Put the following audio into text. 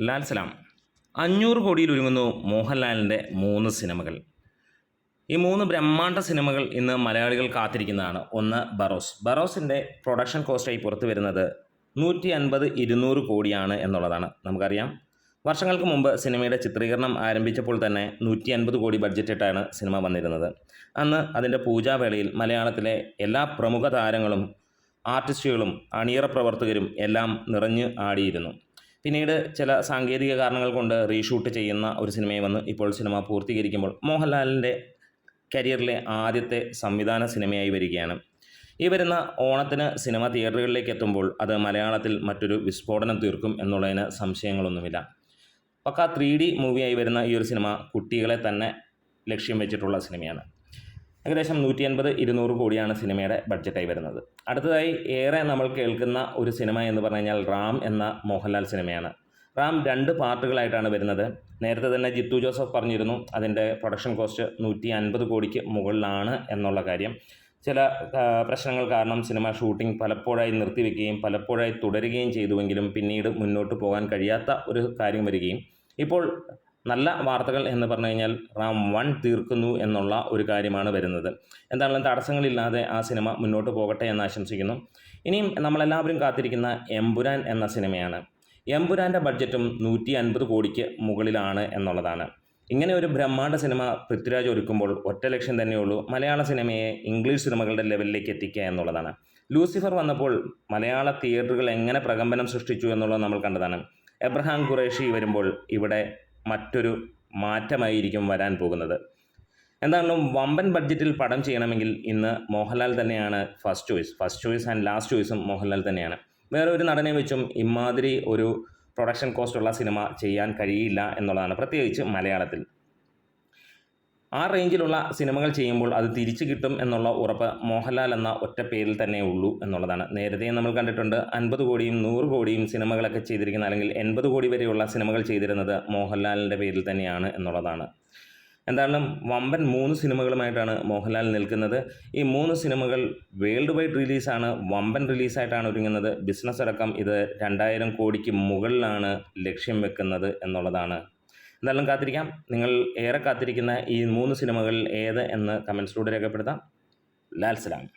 ലാൽ സലാം. അഞ്ഞൂറ് കോടിയിൽ ഒരുങ്ങുന്നു മോഹൻലാലിന്റെ മൂന്ന് സിനിമകൾ. ഈ മൂന്ന് ബ്രഹ്മാണ്ഡ സിനിമകൾ ഇന്ന് മലയാളികൾ കാത്തിരിക്കുന്നതാണ്. ഒന്ന് ബറോസ്. ബറോസിന്റെ പ്രൊഡക്ഷൻ കോസ്റ്റായി പുറത്തു വരുന്നത് നൂറ്റി അൻപത് ഇരുന്നൂറ് കോടിയാണ് എന്നുള്ളതാണ്. നമുക്കറിയാം. വർഷങ്ങൾക്ക് മുമ്പ് സിനിമയുടെ ചിത്രീകരണം ആരംഭിച്ചപ്പോൾ തന്നെ നൂറ്റി അൻപത് കോടി ബഡ്ജറ്റിട്ടാണ് സിനിമ വന്നിരുന്നത്. അന്ന് അതിന്റെ പൂജാവേളയിൽ മലയാളത്തിലെ എല്ലാ പ്രമുഖ താരങ്ങളും ആർട്ടിസ്റ്റുകളും അണിയറ പ്രവർത്തകരും എല്ലാം നിറഞ്ഞ് ആടിയിരുന്നു. പിന്നീട് ചില സാങ്കേതിക കാരണങ്ങൾ കൊണ്ട് റീഷൂട്ട് ചെയ്യുന്ന ഒരു സിനിമയെ വന്ന് ഇപ്പോൾ സിനിമ പൂർത്തീകരിക്കുമ്പോൾ മോഹൻലാലിന്റെ കരിയറിലെ ആദ്യത്തെ സംവിധാന സിനിമയായി വരികയാണ്. ഈ വരുന്ന ഓണത്തിന് സിനിമ തിയേറ്ററുകളിലേക്ക് എത്തുമ്പോൾ അത് മലയാളത്തിൽ മറ്റൊരു വിസ്ഫോടനം തീർക്കും എന്നുള്ളതിന് സംശയങ്ങളൊന്നുമില്ല. പക്ക ത്രീ ഡി മൂവിയായി വരുന്ന ഈ ഒരു സിനിമ കുട്ടികളെ തന്നെ ലക്ഷ്യം വെച്ചിട്ടുള്ള സിനിമയാണ്. ഏകദേശം നൂറ്റി അൻപത് ഇരുന്നൂറ് കോടിയാണ് സിനിമയുടെ ബഡ്ജറ്റായി വരുന്നത്. അടുത്തതായി ഏറെ നമ്മൾ കേൾക്കുന്ന ഒരു സിനിമ എന്ന് പറഞ്ഞു കഴിഞ്ഞാൽ റാം എന്ന മോഹൻലാൽ സിനിമയാണ്. റാം രണ്ട് പാർട്ടുകളായിട്ടാണ് വരുന്നത്. നേരത്തെ തന്നെ ജിത്തു ജോസഫ് പറഞ്ഞിരുന്നു അതിന്റെ പ്രൊഡക്ഷൻ കോസ്റ്റ് നൂറ്റി അൻപത് കോടിക്ക് മുകളിലാണ് എന്നുള്ള കാര്യം. ചില പ്രശ്നങ്ങൾ കാരണം സിനിമ ഷൂട്ടിംഗ് പലപ്പോഴായി നിർത്തിവെക്കുകയും പലപ്പോഴായി തുടരുകയും ചെയ്തുവെങ്കിലും പിന്നീട് മുന്നോട്ട് പോകാൻ കഴിയാത്ത ഒരു കാര്യം വരികയും. ഇപ്പോൾ നല്ല വാർത്തകൾ എന്ന് പറഞ്ഞു കഴിഞ്ഞാൽ റാം വൺ തീർക്കുന്നു എന്നുള്ള ഒരു കാര്യമാണ് വരുന്നത്. എന്താണെങ്കിലും തടസ്സങ്ങളില്ലാതെ ആ സിനിമ മുന്നോട്ട് പോകട്ടെ എന്ന് ആശംസിക്കുന്നു. ഇനിയും നമ്മളെല്ലാവരും കാത്തിരിക്കുന്ന എമ്പുരാൻ എന്ന സിനിമയാണ്. എമ്പുരാന്റെ ബഡ്ജറ്റും നൂറ്റി അൻപത് കോടിക്ക് മുകളിലാണ് എന്നുള്ളതാണ്. ഇങ്ങനെ ഒരു ബ്രഹ്മാണ്ഡ സിനിമ പൃഥ്വിരാജ് ഒരുക്കുമ്പോൾ ഒറ്റ ലക്ഷ്യം തന്നെയുള്ളൂ മലയാള സിനിമയെ ഇംഗ്ലീഷ് സിനിമകളുടെ ലെവലിലേക്ക് എത്തിക്കുക എന്നുള്ളതാണ്. ലൂസിഫർ വന്നപ്പോൾ മലയാള തിയേറ്ററുകൾ എങ്ങനെ പ്രകമ്പനം സൃഷ്ടിച്ചു എന്നുള്ളത് നമ്മൾ കണ്ടതാണ്. എബ്രഹാം ഖുറേഷി വരുമ്പോൾ ഇവിടെ മറ്റൊരു മാറ്റമായിരിക്കും വരാൻ പോകുന്നത്. എന്താണെങ്കിലും വമ്പൻ ബഡ്ജറ്റിൽ പടം ചെയ്യണമെങ്കിൽ ഇന്ന് മോഹൻലാൽ തന്നെയാണ് first choice first choice and last ചോയ്സും Mohanlal തന്നെയാണ്. വേറെ ഒരു നടനെ വെച്ചും ഇമാതിരി ഒരു പ്രൊഡക്ഷൻ കോസ്റ്റുള്ള സിനിമ ചെയ്യാൻ കഴിയില്ല എന്നുള്ളതാണ്. പ്രത്യേകിച്ച് മലയാളത്തിൽ. ആ റേഞ്ചിലുള്ള സിനിമകൾ ചെയ്യുമ്പോൾ അത് തിരിച്ചു കിട്ടും എന്നുള്ള ഉറപ്പ് മോഹൻലാൽ എന്ന ഒറ്റ പേരിൽ തന്നെ ഉള്ളൂ എന്നുള്ളതാണ്. നേരത്തെ നമ്മൾ കണ്ടിട്ടുണ്ട് അൻപത് കോടിയും നൂറ് കോടിയും സിനിമകളൊക്കെ ചെയ്തിരിക്കുന്ന അല്ലെങ്കിൽ എൺപത് കോടി വരെയുള്ള സിനിമകൾ ചെയ്തിരുന്നത് മോഹൻലാലിന്റെ പേരിൽ തന്നെയാണ് എന്നുള്ളതാണ്. എന്തായാലും വമ്പൻ മൂന്ന് സിനിമകളുമായിട്ടാണ് മോഹൻലാൽ നിൽക്കുന്നത്. ഈ മൂന്ന് സിനിമകൾ വേൾഡ് വൈഡ് റിലീസാണ് വമ്പൻ റിലീസായിട്ടാണ് ഒരുങ്ങുന്നത്. ബിസിനസ് അടക്കം ഇത് രണ്ടായിരം കോടിക്ക് മുകളിലാണ് ലക്ഷ്യം വെക്കുന്നത് എന്നുള്ളതാണ്. എന്തായാലും കാത്തിരിക്കാം. നിങ്ങൾ ഏറെ കാത്തിരിക്കുന്ന ഈ മൂന്ന് സിനിമകളിൽ ഏത് എന്ന് കമൻസിലൂടെ രേഖപ്പെടുത്താം. ലാൽ സലാം.